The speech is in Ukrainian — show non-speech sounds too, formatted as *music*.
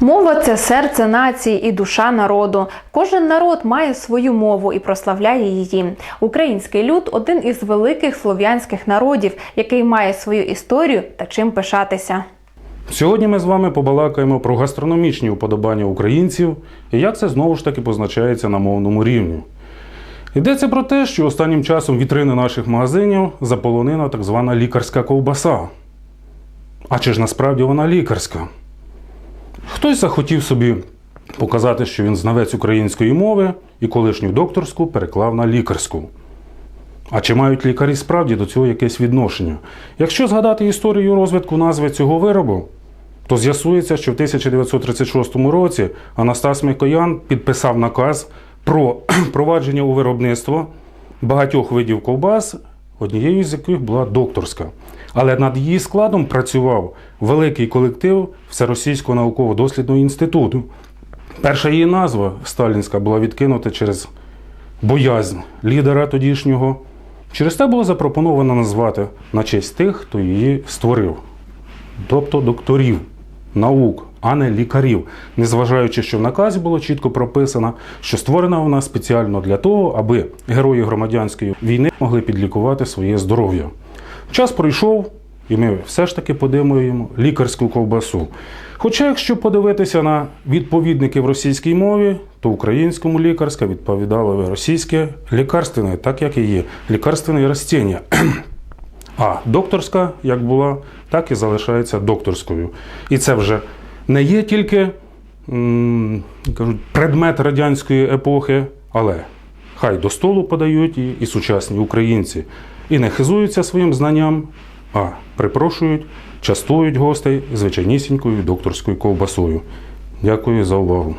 Мова це серце нації і душа народу. Кожен народ має свою мову і прославляє її. Український люд один із великих слов'янських народів, який має свою історію та чим пишатися. Сьогодні ми з вами побалакаємо про гастрономічні уподобання українців і як це знову ж таки позначається на мовному рівні. Йдеться про те, що останнім часом вітрини наших магазинів заполонила так звана лікарська ковбаса. А чи ж насправді вона лікарська? Хтось захотів собі показати, що він знавець української мови і колишню докторську переклав на лікарську. А чи мають лікарі справді до цього якесь відношення? Якщо згадати історію розвитку назви цього виробу, то з'ясується, що в 1936 році Анастас Микоян підписав наказ про *clears throat* провадження у виробництво багатьох видів ковбас, однією з яких була докторська. Але над її складом працював великий колектив Всеросійського науково-дослідного інституту. Перша її назва сталінська була відкинута через боязнь лідера тодішнього. Через те було запропоновано назвати на честь тих, хто її створив, тобто докторів наук, а не лікарів, незважаючи, що в наказі було чітко прописано, що створена вона спеціально для того, аби герої громадянської війни могли підлікувати своє здоров'я. Час пройшов, і ми все ж таки подимуємо лікарську ковбасу. Хоча, якщо подивитися на відповідники в російській мові, то українському лікарська відповідало російське лікарственне, так як і є лікарственне растіння. *clears throat* А докторська, як була, так і залишається докторською. І це вже не є тільки кажуть, предмет радянської епохи, але хай до столу подають і, і сучасні українці. І не хизуються своїм знанням, а припрошують, частують гостей звичайнісінькою докторською ковбасою. Дякую за увагу.